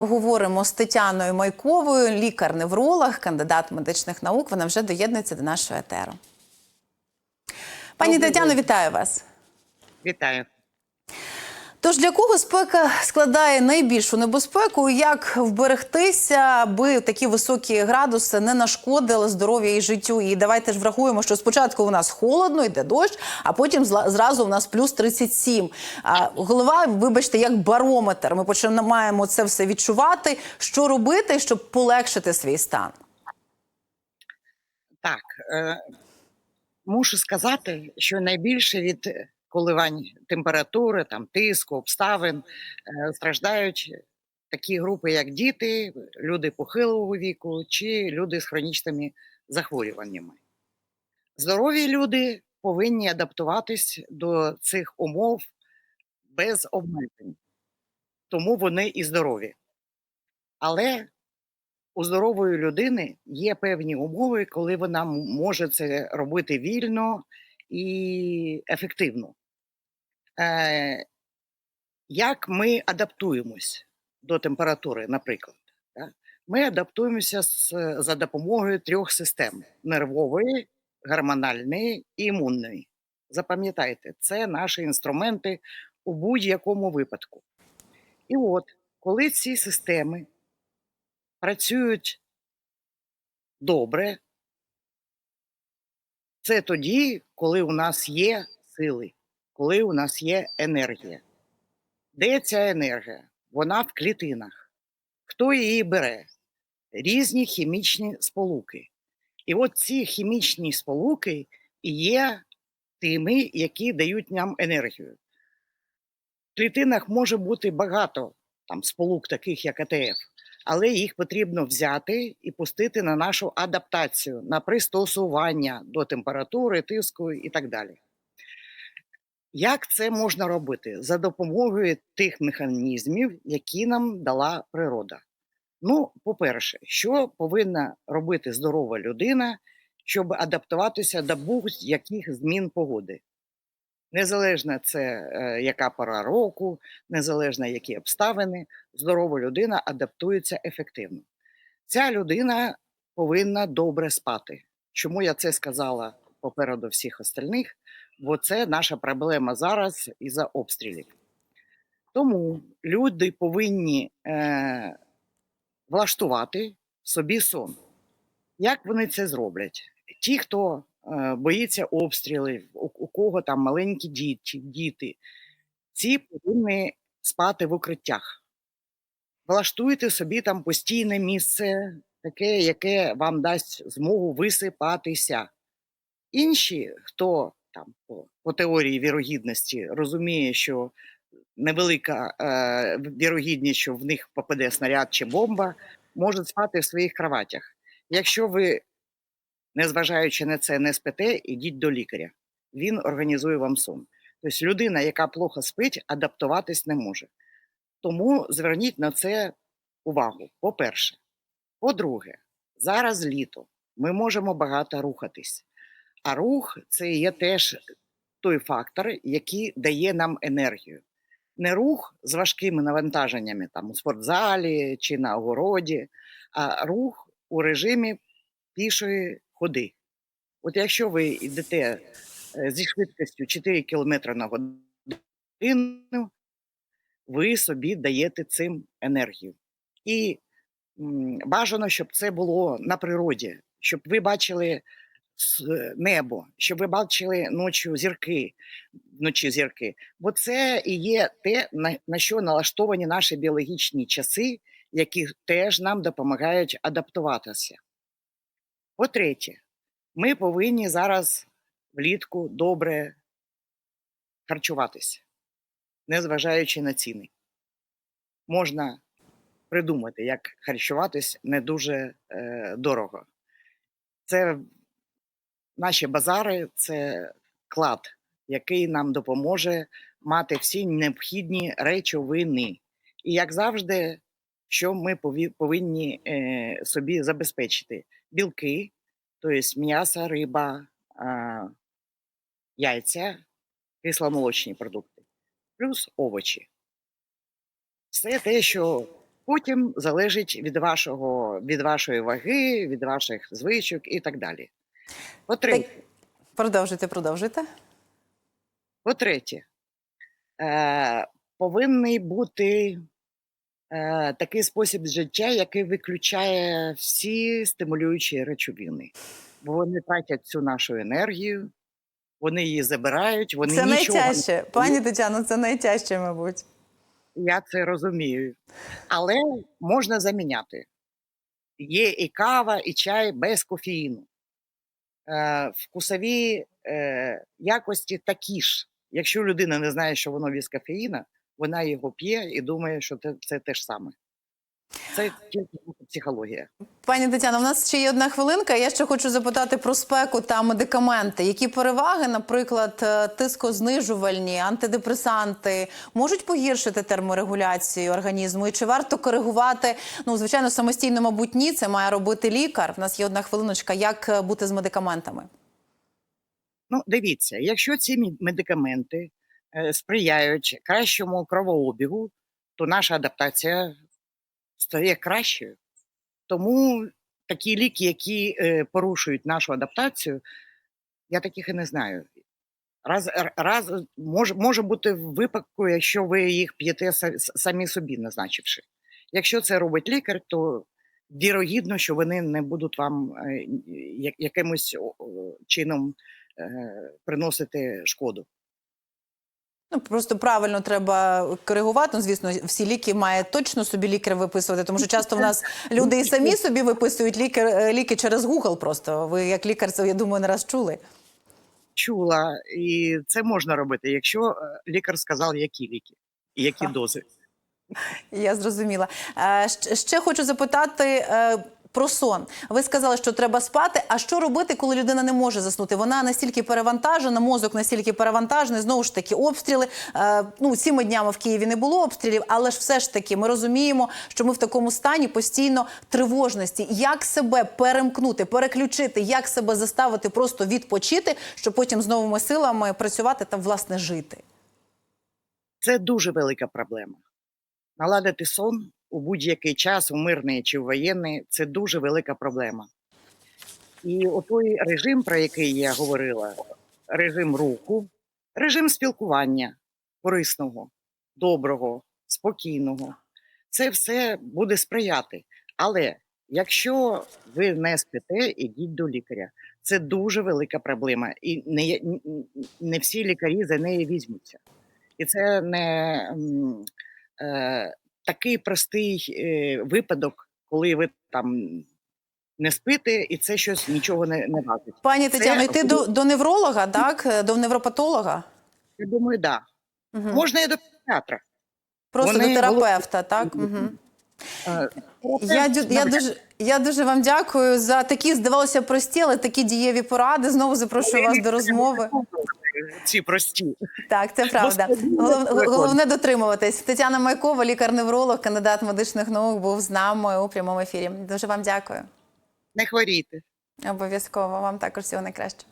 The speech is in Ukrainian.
Говоримо з Тетяною Майковою, лікар-невролог, кандидат медичних наук. Вона вже доєднується до нашого етеру. Пані Добрий Тетяно, вітаю вас. Вітаю. Тож для кого спека складає найбільшу небезпеку? Як вберегтися, аби такі високі градуси не нашкодили здоров'я і життю? І давайте ж врахуємо, що спочатку у нас холодно, йде дощ, а потім зразу у нас плюс 37. А голова, вибачте, як барометр. Ми починаємо це все відчувати. Що робити, щоб полегшити свій стан? Так, е, мушу сказати, що найбільше від коливань температури, там, тиску, обставин е, страждають такі групи, як діти, люди похилого віку чи люди з хронічними захворюваннями. Здорові люди повинні адаптуватись до цих умов без обмежень, тому вони і здорові. Але у здорової людини є певні умови, коли вона може це робити вільно і ефективно. Е, як ми адаптуємось до температури, наприклад? Ми адаптуємося з, за допомогою трьох систем: нервової, гормональної і імунної. Запам'ятайте, це наші інструменти у будь-якому випадку. І от, коли ці системи працюють добре, це тоді, коли у нас є сили, коли у нас є енергія. Де ця енергія? Вона в клітинах. Хто її бере? Різні хімічні сполуки. І от ці хімічні сполуки є тими, які дають нам енергію. В клітинах може бути багато там, сполук, таких як АТФ, але їх потрібно взяти і пустити на нашу адаптацію, на пристосування до температури, тиску і так далі. Як це можна робити? За допомогою тих механізмів, які нам дала природа. Ну, по-перше, що повинна робити здорова людина, щоб адаптуватися до будь-яких змін погоди? Незалежно це е, яка пора року, незалежно які обставини, здорова людина адаптується ефективно. Ця людина повинна добре спати. Чому я це сказала попереду всіх остальних? Бо це наша проблема зараз із-за обстрілів. Тому люди повинні е, влаштувати собі сон. Як вони це зроблять? Ті, хто е, боїться обстрілів, у, у кого там маленькі діти, діти, ці повинні спати в укриттях. Влаштуйте собі там постійне місце, таке, яке вам дасть змогу висипатися. Інші, хто там по, по теорії вірогідності розуміє, що невелика е, вірогідність, що в них попаде снаряд чи бомба, можуть спати в своїх кроватях. Якщо ви, незважаючи на це, не спите, ідіть до лікаря. Він організує вам сон. Тобто людина, яка плохо спить, адаптуватись не може. Тому зверніть на це увагу. По-перше. По-друге, зараз літо. Ми можемо багато рухатись. А рух це є теж той фактор, який дає нам енергію. Не рух з важкими навантаженнями там у спортзалі чи на огороді, а рух у режимі пішої ходи. От якщо ви йдете е, зі швидкістю 4 км на годину, ви собі даєте цим енергію. І бажано, щоб це було на природі, щоб ви бачили небо, щоб ви бачили ночі зірки, вночі зірки. Бо це і є те, на, на що налаштовані наші біологічні часи, які теж нам допомагають адаптуватися. По-третє, ми повинні зараз влітку добре харчуватися, незважаючи на ціни. Можна придумати, як харчуватись не дуже е, дорого. Це наші базари це клад, який нам допоможе мати всі необхідні речовини. І як завжди, що ми повинні е, собі забезпечити? Білки, тобто м'ясо, риба, яйця, кисломолочні продукти, плюс овочі. Все те, що Потім залежить від вашого від вашої ваги, від ваших звичок і так далі. По-третє, Так, продовжуйте, продовжуйте. По-третє, е, повинний бути е, такий спосіб життя, який виключає всі стимулюючі речовини. Бо вони тратять цю нашу енергію, вони її забирають, вони це нічого не найтяжче. Пані Тетяно, це найтяжче, мабуть. Я це розумію. Але можна заміняти. Є і кава, і чай без кофеїну. Е, вкусові е, якості такі ж. Якщо людина не знає, що воно віз кофеїна, вона його п'є і думає, що це, це те ж саме. Це тільки психологія. Пані Тетяно, у нас ще є одна хвилинка. Я ще хочу запитати про спеку та медикаменти. Які переваги, наприклад, е, тискознижувальні, антидепресанти можуть погіршити терморегуляцію організму? І чи варто коригувати? Ну, звичайно, самостійно, мабуть, ні. Це має робити лікар. У нас є одна хвилиночка. Як е, бути з медикаментами? Ну, дивіться, якщо ці медикаменти е, сприяють кращому кровообігу, то наша адаптація стає кращою. Тому такі ліки, які е, порушують нашу адаптацію, я таких і не знаю. Раз, раз може, може бути в випадку, якщо ви їх п'єте самі собі назначивши. Якщо це робить лікар, то вірогідно, що вони не будуть вам е, якимось чином е, приносити шкоду. Ну просто правильно треба коригувати. Ну, звісно, всі ліки має точно собі лікар виписувати, тому що часто в нас люди і самі собі виписують ліки, е, ліки через Google. Просто ви як лікар, це я думаю, не раз чули. Чула, і це можна робити, якщо е, лікар сказав, які ліки і які дози. Я зрозуміла. Е, Ще хочу запитати. Про сон. Ви сказали, що треба спати. А що робити, коли людина не може заснути? Вона настільки перевантажена, мозок настільки перевантажений. Знову ж таки, обстріли. Е, ну цими днями в Києві не було обстрілів, але ж все ж таки ми розуміємо, що ми в такому стані постійно тривожності. Як себе перемкнути, переключити, як себе заставити просто відпочити, щоб потім з новими силами працювати та власне жити? Це дуже велика проблема. Наладити сон у будь-який час, у мирний чи в воєнний, це дуже велика проблема. І отой режим, про який я говорила, режим руху, режим спілкування корисного, доброго, спокійного, це все буде сприяти. Але якщо ви не спите, ідіть до лікаря. Це дуже велика проблема, і не, не всі лікарі за неї візьмуться. І це не е, такий простий е, випадок, коли ви там не спите, і це щось нічого не, не вазить. Пані Тетяно, йти до, до невролога, так Е, до невропатолога? Я думаю, да. Мгм. Можна і до психіатра. Просто Вони до терапевта, так? Угу. Я, я, дуже, я дуже вам дякую за такі, здавалося, прості, але такі дієві поради. Знову запрошую вас до розмови. Ці прості. Так, це правда. Голов, головне дотримуватись. Тетяна Майкова, лікар-невролог, кандидат медичних наук, був з нами у прямому ефірі. Дуже вам дякую. Не хворійте. Обов'язково вам також всього найкращого.